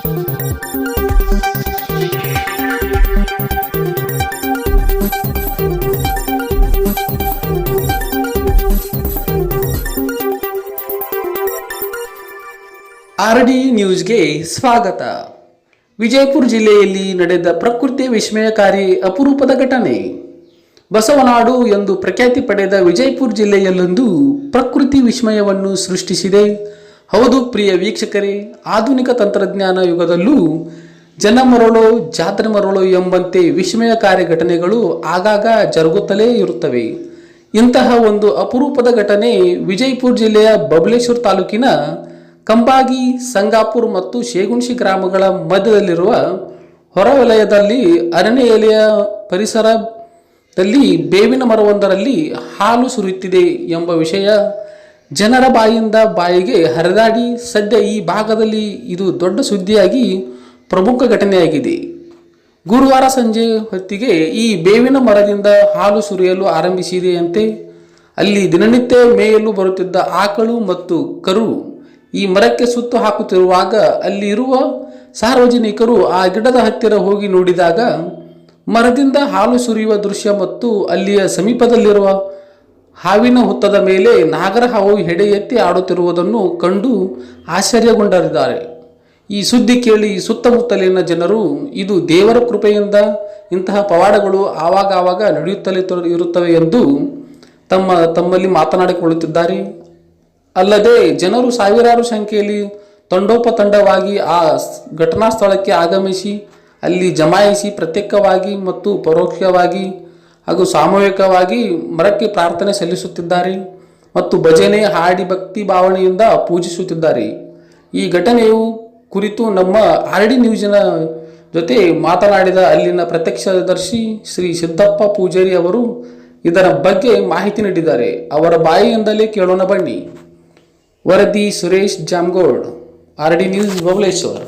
R D ನ್ಯೂಸ್ಗೆ ಸ್ವಾಗತ. ವಿಜಯಪುರ ಜಿಲ್ಲೆಯಲ್ಲಿ ನಡೆದ ಪ್ರಕೃತಿ ವಿಸ್ಮಯಕಾರಿ ಅಪರೂಪದ ಘಟನೆ. ಬಸವನಾಡು ಎಂದು ಪ್ರಖ್ಯಾತಿ ಪಡೆದ ವಿಜಯಪುರ ಜಿಲ್ಲೆಯಲ್ಲೊಂದು ಪ್ರಕೃತಿ ವಿಸ್ಮಯವನ್ನು ಸೃಷ್ಟಿಸಿದೆ. ಹೌದು ಪ್ರಿಯ ವೀಕ್ಷಕರೇ, ಆಧುನಿಕ ತಂತ್ರಜ್ಞಾನ ಯುಗದಲ್ಲೂ ಜನ ಮರಳೋ ಜಾತ್ರೆ ಮರಳೋ ಎಂಬಂತೆ ವಿಸ್ಮಯಕಾರಿ ಘಟನೆಗಳು ಆಗಾಗ ಜರುಗುತ್ತಲೇ ಇರುತ್ತವೆ. ಇಂತಹ ಒಂದು ಅಪರೂಪದ ಘಟನೆ ವಿಜಯಪುರ ಜಿಲ್ಲೆಯ ಬಬಲೇಶ್ವರ ತಾಲೂಕಿನ ಕಂಬಾಗಿ, ಸಂಗಾಪುರ್ ಮತ್ತು ಶೇಗುಣಶಿ ಗ್ರಾಮಗಳ ಮಧ್ಯದಲ್ಲಿರುವ ಹೊರವಲಯದಲ್ಲಿ ಅರಣ್ಯ ಎಲೆಯ ಪರಿಸರದಲ್ಲಿ ಬೇವಿನ ಮರವೊಂದರಲ್ಲಿ ಹಾಲು ಸುರಿಯುತ್ತಿದೆ ಎಂಬ ವಿಷಯ ಜನರ ಬಾಯಿಯಿಂದ ಬಾಯಿಗೆ ಹರಿದಾಡಿ ಸದ್ಯ ಈ ಭಾಗದಲ್ಲಿ ಇದು ದೊಡ್ಡ ಸುದ್ದಿಯಾಗಿ ಪ್ರಮುಖ ಘಟನೆಯಾಗಿದೆ. ಗುರುವಾರ ಸಂಜೆ ಹೊತ್ತಿಗೆ ಈ ಬೇವಿನ ಮರದಿಂದ ಹಾಲು ಸುರಿಯಲು ಆರಂಭಿಸಿದೆಯಂತೆ ಅಲ್ಲಿ ದಿನನಿತ್ಯ ಮೇಯಲು ಬರುತ್ತಿದ್ದ ಆಕಳು ಮತ್ತು ಕರು ಈ ಮರಕ್ಕೆ ಸುತ್ತು ಹಾಕುತ್ತಿರುವಾಗ ಅಲ್ಲಿ ಇರುವ ಸಾರ್ವಜನಿಕರು ಆ ಗಿಡದ ಹತ್ತಿರ ಹೋಗಿ ನೋಡಿದಾಗ ಮರದಿಂದ ಹಾಲು ಸುರಿಯುವ ದೃಶ್ಯ ಮತ್ತು ಅಲ್ಲಿಯ ಸಮೀಪದಲ್ಲಿರುವ ಹಾವಿನ ಹುತ್ತದ ಮೇಲೆ ನಾಗರ ಹಾವು ಹೆಡೆ ಎತ್ತಿ ಆಡುತ್ತಿರುವುದನ್ನು ಕಂಡು ಆಶ್ಚರ್ಯಗೊಂಡಿದ್ದಾರೆ ಈ ಸುದ್ದಿ ಕೇಳಿ ಸುತ್ತಮುತ್ತಲಿನ ಜನರು, ಇದು ದೇವರ ಕೃಪೆಯಿಂದ ಇಂತಹ ಪವಾಡಗಳು ಆವಾಗ ಆವಾಗ ನಡೆಯುತ್ತಲೇ ಇರುತ್ತವೆ ಎಂದು ತಮ್ಮ, ತಮ್ಮಲ್ಲಿ ಮಾತನಾಡಿಕೊಳ್ಳುತ್ತಿದ್ದಾರೆ. ಅಲ್ಲದೆ ಜನರು ಸಾವಿರಾರು ಸಂಖ್ಯೆಯಲ್ಲಿ ತಂಡೋಪತಂಡವಾಗಿ ಆ ಘಟನಾ ಸ್ಥಳಕ್ಕೆ ಆಗಮಿಸಿ, ಅಲ್ಲಿ ಜಮಾಯಿಸಿ ಪ್ರತ್ಯೇಕವಾಗಿ ಮತ್ತು ಪರೋಕ್ಷವಾಗಿ ಹಾಗೂ ಸಾಮೂಹಿಕವಾಗಿ ಮರಕ್ಕೆ ಪ್ರಾರ್ಥನೆ ಸಲ್ಲಿಸುತ್ತಿದ್ದಾರೆ ಮತ್ತು ಭಜನೆ, ಹಾಡಿ, ಭಕ್ತಿ ಭಾವನೆಯಿಂದ ಪೂಜಿಸುತ್ತಿದ್ದಾರೆ. ಈ ಘಟನೆಯು ಕುರಿತು ನಮ್ಮ ಆರ್ ಡಿ ನ್ಯೂಸಿನ ಜೊತೆ ಮಾತನಾಡಿದ ಅಲ್ಲಿನ ಪ್ರತ್ಯಕ್ಷದರ್ಶಿ ಶ್ರೀ ಸಿದ್ದಪ್ಪ ಪೂಜಾರಿ ಅವರು ಇದರ ಬಗ್ಗೆ ಮಾಹಿತಿ ನೀಡಿದ್ದಾರೆ. ಅವರ ಬಾಯಿಯಿಂದಲೇ ಕೇಳೋಣ ಬನ್ನಿ. ವರದಿ Suresh Jamgod R D news Babaleshwar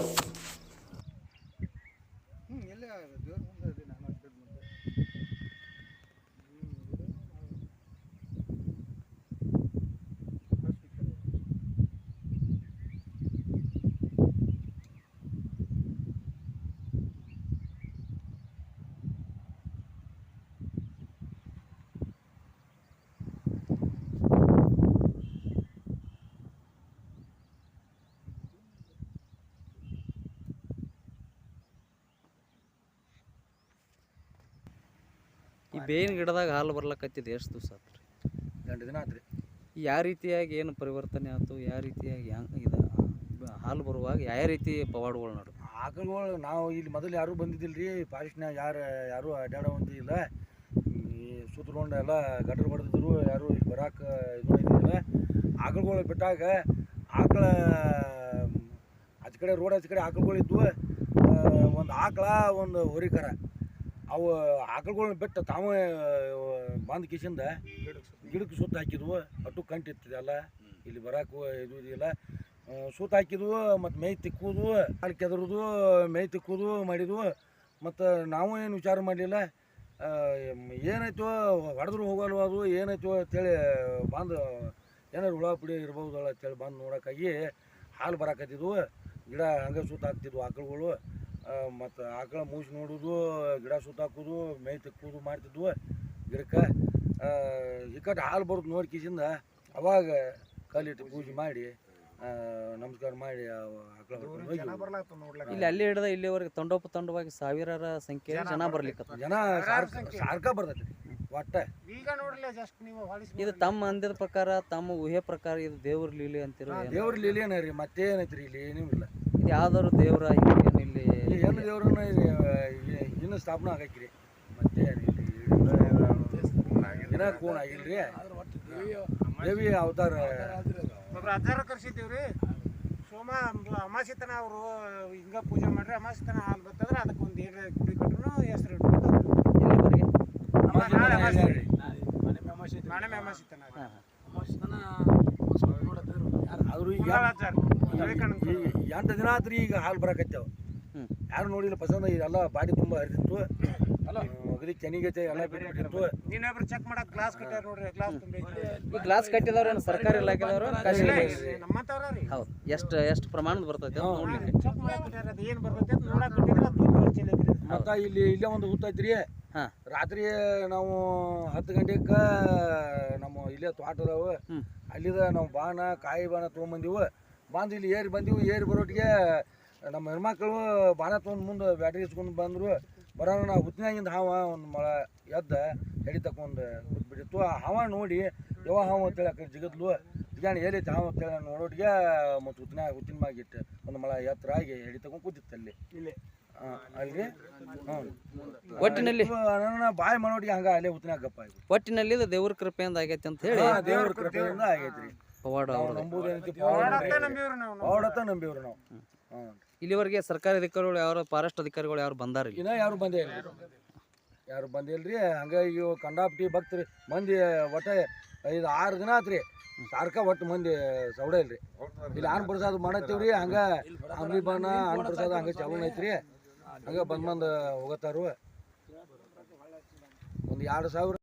ಬೇವಿನ ಗಿಡದಾಗ ಹಾಲು ಬರ್ಲಕತ್ತಿದ್ದು ಎಷ್ಟು ದಿವಸ ಆತ್ರಿ? ಎಂಟು ದಿನ ಆತ್ರಿ. ಯಾವ ರೀತಿಯಾಗಿ ಏನು ಪರಿವರ್ತನೆ ಆಯ್ತು ಯಾವ ರೀತಿಯಾಗಿ ಹೆಂಗೆ ಇದು ಹಾಲು ಬರುವಾಗ ಯಾವ ರೀತಿ ಪವಾಡಗಳು ನಡು ಆಕಳುಗಳು ನಾವು ಇಲ್ಲಿ ಮೊದಲು ಯಾರೂ ಬಂದಿದ್ದಿಲ್ಲ ರೀ ಫಾರೆಸ್ಟ್ನಾಗ ಯಾರು ಯಾರೂ ಒಂದು ಇಲ್ಲ. ಈ ಸುತ್ತಕೊಂಡು ಎಲ್ಲ ಗಟ್ರ ಬಡ್ದಿದ್ರು ಯಾರು ಇಲ್ಲಿ ಬರಾಕ ಇದು ಇದ್ದಿಲ್ಲ ಆಕಳುಗಳು ಬಿಟ್ಟಾಗ ಆಕಳ ಆಚೆ ಕಡೆ ರೋಡ್ ಆಚೆ ಕಡೆ ಆಕಳುಗಳು ಇದ್ವು. ಒಂದು ಆಕಳ ಒಂದು ಹೋರಿಕರ ಅವು ಆಕಳುಗಳನ್ನ ಬಿಟ್ಟು ತಾವೇ ಬಂದ ಕಿಶಿಂದ ಗಿಡಕ್ಕೆ ಸುತ್ತ ಹಾಕಿದ್ವು. ಅಟ್ಟು ಕಂಟಿತ್ತು ಎಲ್ಲ ಇಲ್ಲಿ ಬರಾಕು ಇದು ಇದಿಲ್ಲ ಸುತ್ತ ಹಾಕಿದ್ವು ಮತ್ತು ಮೈ ತಿಕ್ಕುದು ಅಲ್ಲಿ ಕೆದರುದು ಮೈ ತಿಕ್ಕುದು ಮಾಡಿದ್ವು. ಮತ್ತು ನಾವು ಏನು ವಿಚಾರ ಮಾಡಲಿಲ್ಲ. ಏನಾಯ್ತು ಹೊಡೆದ್ರು ಹೋಗಲ್ವ ಅದು ಏನಾಯ್ತು ಅಂತೇಳಿ ಬಂದು ಏನಾರು ಹುಳ ಪುಡಿ ಇರ್ಬೋದಲ್ಲ ಅಂತೇಳಿ ಬಂದು ನೋಡೋಕ್ಕಾಗಿ ಹಾಲು ಬರಕತ್ತಿದ್ವು. ಗಿಡ ಹಂಗೆ ಸುತ್ತ ಹಾಕ್ತಿದ್ವು ಆಕಳುಗಳು. ಮತ್ತು ಆಕಳ ಮೂಸಿ ನೋಡೋದು ಗಿಡ ಸುತ್ತಾಕೋದು ಮೈ ತಿಕ್ಕುದು ಮಾಡ್ತಿದ್ವು. ಗಿಡಕ್ಕೆ ಇಕ್ಕಟ್ಟು ಹಾಲು ಬರೋದು ನೋಡಿ ಕಿಸಿಂದ ಅವಾಗ ಕಲ್ಲಿಟ್ಟು ಪೂಜೆ ಮಾಡಿ ಆ, ನಮಸ್ಕಾರ ಮಾಡಿ ಆಕಳ ಇಲ್ಲಿ ಅಲ್ಲಿ ಹಿಡಿದ ಇಲ್ಲಿವರೆಗೆ ತಂಡೋಪ ತಂಡವಾಗಿ ಸಾವಿರಾರ ಸಂಖ್ಯೆ ಜನ ಬರ್ಲಿಕ್ಕೆ ಜನ ಸಾರ್ಕ ಬರ್ತೈತಿ ಒಟ್ಟ. ಈಗ ನೋಡ್ಲಿ ಜಸ್ಟ್ ನೀವು ಇದು ತಮ್ಮ ಅಂದಿದ ಪ್ರಕಾರ ತಮ್ಮ ಊಹೆ ಪ್ರಕಾರ ಇದು ದೇವ್ರ ಲೀಲೆ ಅಂತಿರೋ ಏನು? ದೇವ್ರ ಲೀಲೇನ ರೀ ಮತ್ತೇನೈತ್ರಿ ಇಲ್ಲಿ ಏನೂ ಇಲ್ಲ. ಇದು ಯಾವ್ದಾದ್ರು ದೇವ್ರ ಏನು ಇಲ್ಲಿ ಏನು ದೇವ್ರನ್ನ ಇನ್ನೂ ಸ್ಥಾಪನೆ ಆಗೈತ್ರಿ. ಮತ್ತೆ ದಿನ ಕೂಣ ಆಗಿಲ್ರಿ. ದೇವಿ ಅವತಾರ. ಅಜ್ಜಾರ ಕರ್ಸಿದ್ದೀವ್ರಿ. ಸೋಮ ಅಮಾಸಿತನ ಅವರು ಹಿಂಗ ಪೂಜೆ ಮಾಡ್ರಿ. ಅಮಾಸಿತನ ಹಾಲು ಬರ್ತಂದ್ರೆ ಅದಕ್ಕೆ ಒಂದು ಏಳು ಕುಡಿ ಕಟ್ರು ಹೆಸರು ಇಟ್ಬಿಟ್ಟು. ಅಮಾಸಿತನ ಆದ್ರೂ ಈಗ ಎಂಟು ದಿನ ಆತ್ರಿ ಈಗ ಹಾಲು ಬರಕತ್ತೇವೆ. ಯಾರು ನೋಡಿಲ್ಲ ಪಸಂದ ಇದೆಲ್ಲ ಬಾಡಿ ತುಂಬ ಹರಿದಿತ್ತು. ಅಗದಿ ಕೆನಿಗೈತೆ ಎಲ್ಲ ಬಿಟ್ಟಿತ್ತು. ನೀನೊಬ್ರು ಚೆಕ್ ಮಾಡಕ್ ಗ್ಲಾಸ್ ಕಟ್ಟಾರ ನೋಡ್ರಿ ಗ್ಲಾಸ್ ಈ ಗ್ಲಾಸ್ ಕಟ್ಟಿದವ್ರು ಏನು ಸರ್ಕಾರಿ ಇಲಾಖೆದವರು ಹೌದು. ಎಷ್ಟು ಎಷ್ಟು ಪ್ರಮಾಣದ ಬರ್ತೈತೆ ಚೆಕ್ ಮಾಡಕ್ ಕಟ್ಟಾರ ಅದು ಏನ್ ಬರ್ತೈತಿ ಅಂತ ನೋಡಕ್ ಕಟ್ಟಿದ್ರ ಅದು ತುಂಬ ಖರ್ಚಿಲ್ಲ ಐತ್ರಿ ಇಲ್ಲಿ ಇಲ್ಲೇ ಒಂದು ಹುತ್ತೈತ್ರಿ ಹಾ. ರಾತ್ರಿ ನಾವು ಹತ್ತು ಗಂಟೆಗೆ ನಮ್ಮ ಇಲ್ಲೇ ತೋಟ ಅದಾವ ಹ್ಮ್. ಅಲ್ಲಿದ ನಾವು ಬಾಣ ಕಾಯಿ ಬಾಣ ತೊಗೊಂಬಂದಿವು. ಬಂದು ಇಲ್ಲಿ ಏರಿ ಬಂದಿವು ಏರಿ ಬರೋಟಿಗೆ ನಮ್ಮ ಹೆಣ್ಮಕ್ಳು ಬಾಣ ತೊಗೊಂಡು ಮುಂದೆ ಬ್ಯಾಟ್ರಿ ಇಸ್ಕೊಂಡು ಬಂದರು. ಬರೋಣ ನಾವು ಹುತ್ತಿನಾಗಿಂದ ಹಾವ ಒಂದು ಮಳ ಎದ್ದ ಹೆಡಿ ತಕೊಂಡು ಬಿಟ್ಟಿತ್ತು ಆ ಹಾವ ನೋಡಿ ಯಾವ ಹಾವ ಅಂತೇಳಿ ಆ ಕಡೆ ಜಿಗದ್ಲು. ಜಿಗಾಣ ಏನೈತೆ ಹಾವ ಅಂತೇಳಿ ನೋಡೋಟಿಗೆ ಮತ್ತು ಹುತ್ತಿನ ಹುತ್ತಿನ ಮ್ಯಾಗಿಟ್ಟು ಒಂದು ಮಳ ಎತ್ತರ ಆಗಿ ಹೆಡಿ ತಗೊಂಡು ಕೂತಿತ್ತು ಅಲ್ಲಿ. ಇಲ್ಲಿ. ಅಲ್ರಿ ಹ್ಞೂ ಒಟ್ಟಿನಲ್ಲಿ? ನನ್ನ ಬಾಯಿ ಮನೋಟಿಗೆ ಹಂಗ ಅಲ್ಲೇ ಉತ್ನಾಕಪ್ಪ ಒಟ್ಟಿನಲ್ಲಿ ಇದು ದೇವ್ರ ಕೃಪೆಯಿಂದ ಆಗೈತಿ ಅಂತ ಹೇಳಿ? ದೇವ್ರ ಕೃಪೆಯಿಂದ ಆಗೈತ್ರಿ. ಪವಾಡ ನಂಬುದೇನೈತಿ ನೋಡತ್ತ ನಂಬಿವ್ರಿ ನಾವು ಹ್ಞೂ ಇಲ್ಲಿವರೆಗೆ ಸರ್ಕಾರಿ ಅಧಿಕಾರಿಗಳು ಯಾರು ಫಾರೆಸ್ಟ್ ಅಧಿಕಾರಿಗಳು ಯಾರು ಬಂದಾರ ಇನ್ನ ಯಾರು ಬಂದೇ ಇಲ್ಲ ಯಾರು ಬಂದಿಲ್ರಿ ಹಂಗ ಕಂಡಾಪಟ್ಟಿ ಭಕ್ತರಿ ಮಂದಿ ಒಟ್ಟ ಐದು ಆರು ದಿನ ಆತ್ರಿ. ಸಾರ್ಕ ಒಟ್ಟು ಮಂದಿ ಸೌಡ ಇಲ್ರಿ. ಇಲ್ಲಿ ಆನ್ ಪ್ರಸಾದ ಮಾಡತ್ತೀವ್ರಿ ಹಂಗ ಅಂಬಿಬಾನ ಬಣ್ಣ ಆನ್ ಪ್ರಸಾದ ಹಂಗ ಚಾಲೂ ಐತ್ರಿ ಹಂಗ ಬಂದ್ ಬಂದು ಹೋಗತ್ತಾರು ಒಂದು ಎರಡು ಸಾವಿರ